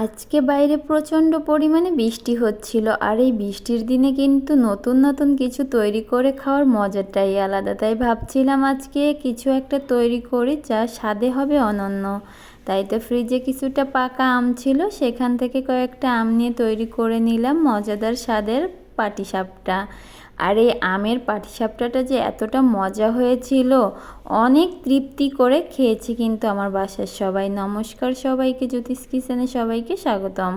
আজকে বাইরে প্রচণ্ড পরিমাণে বৃষ্টি হচ্ছিল আর এই বৃষ্টির দিনে কিন্তু নতুন নতুন কিছু তৈরি করে খাওয়ার মজাটাই আলাদা। তাই ভাবছিলাম আজকে কিছু একটা তৈরি করি যা স্বাদে হবে অনন্য। তাই তো ফ্রিজে কিছুটা পাকা আম ছিল, সেখান থেকে কয়েকটা আম নিয়ে তৈরি করে নিলাম। মজাদার স্বাদের পাটিসাপটা। আর এই আমের পাটিসাপটাটা যে এতটা মজা হয়েছিল, অনেক তৃপ্তি করে খেয়েছি কিন্তু আমার বাসার সবাই। নমস্কার সবাইকে, জ্যোতিষ কিচেনে সবাইকে স্বাগতম।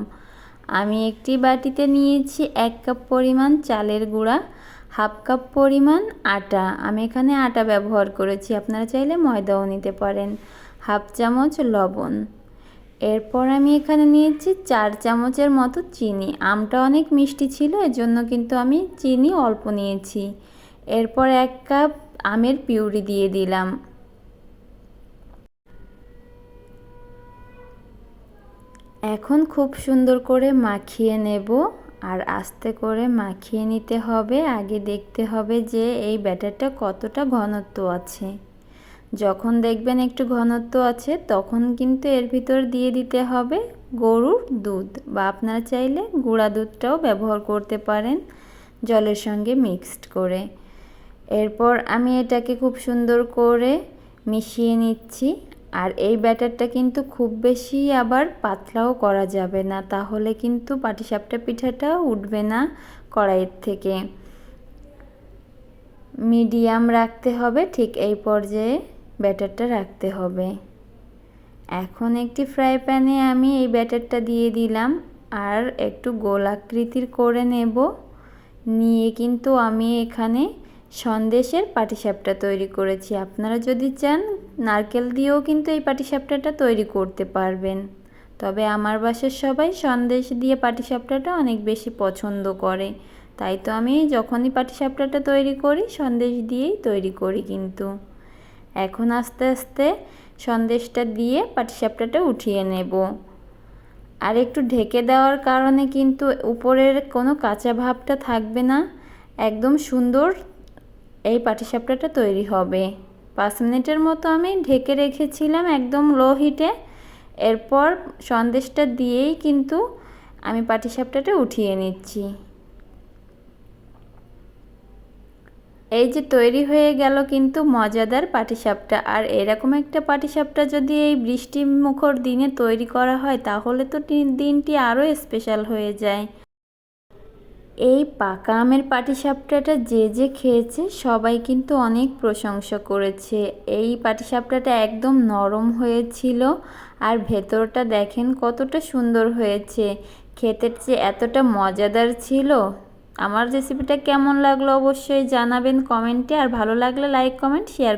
আমি একটি বাটিতে নিয়েছি এক কাপ পরিমাণ চালের গুঁড়া, হাফ কাপ পরিমাণ আটা। আমি এখানে আটা ব্যবহার করেছি, আপনারা চাইলে ময়দাও নিতে পারেন। হাফ চামচ লবণ। এরপর আমি এখানে নিয়েছি চার চামচের মতো চিনি। আমটা অনেক মিষ্টি ছিল, এজন্য কিন্তু আমি চিনি অল্প নিয়েছি। এরপর এক কাপ আমের পিউরি দিয়ে দিলাম। এখন খুব সুন্দর করে মাখিয়ে নেব, আর আস্তে করে মাখিয়ে নিতে হবে। আগে দেখতে হবে যে এই ব্যাটারটা কতটা ঘনত্ব আছে। যখন দেখবেন একটু ঘনত্ব আছে, তখন কিন্তু এর ভিতর দিয়ে দিতে হবে গরুর দুধ বা আপনারা চাইলে গুঁড়া দুধটাও ব্যবহার করতে পারেন জলের সঙ্গে মিক্সড করে। এরপর আমি এটাকে খুব সুন্দর করে মিশিয়ে নিচ্ছি আর এই ব্যাটারটা কিন্তু খুব বেশি আবার পাতলাও করা যাবে না, তাহলে কিন্তু পাটিসাপটা পিঠাটা উঠবে না কড়াইয়ের থেকে। মিডিয়াম রাখতে হবে ঠিক এই পর্যায়ে। ব্যাটারটা রাখতে হবে। এখন একটি ফ্রাই প্যানে আমি এই ব্যাটারটা দিয়ে দিলাম আর একটু গোল আকৃতির করে নেব। নিয়ে কিন্তু আমি এখানে সন্দেশের পাটিসাপটা তৈরি করেছি। আপনারা যদি চান, নারকেল দিয়েও কিন্তু এই পাটিসাপটাটা তৈরি করতে পারবেন। তবে আমার বাসার সবাই সন্দেশ দিয়ে পাটিসাপটাটা অনেক বেশি পছন্দ করে। তাই তো আমি যখনই পাটিসাপটাটা তৈরি করি, সন্দেশ দিয়েই তৈরি করি কিন্তু। এখন আস্তে আস্তে সন্দেশটা দিয়ে পাটিসাপটাটা উঠিয়ে নেব। আর একটু ঢেকে দেওয়ার কারণে কিন্তু উপরের কোনো কাঁচা ভাবটা থাকবে না। একদম সুন্দর এই পাটিসাপটাটা তৈরি হবে। পাঁচ মিনিটের মতো আমি ঢেকে রেখেছিলাম একদম লো হিটে এরপর সন্দেশটা দিয়েই কিন্তু আমি পাটিসাপটাটা উঠিয়ে নিচ্ছি। এই যে তৈরি হয়ে গেল কিন্তু মজাদার পাটিসাপটা। আর এরকম একটা পাটিসাপটা যদি এই বৃষ্টি মুখর দিনে তৈরি করা হয়, তাহলে তো দিনটি আরও স্পেশাল হয়ে যায়। এই পাকা আমের পাটিসাপটাটা যে যে খেয়েছে, সবাই কিন্তু অনেক প্রশংসা করেছে। এই পাটিসাপটাটা একদম নরম হয়েছিল, আর ভেতরটা দেখেন কতটা সুন্দর হয়েছে। খেতে যে এতটা মজাদার ছিল আমার রেসিপিটা কেমন লাগল অবশ্যই জানাবেন কমেন্টে আর ভালো লাগলে লাইক কমেন্ট শেয়ার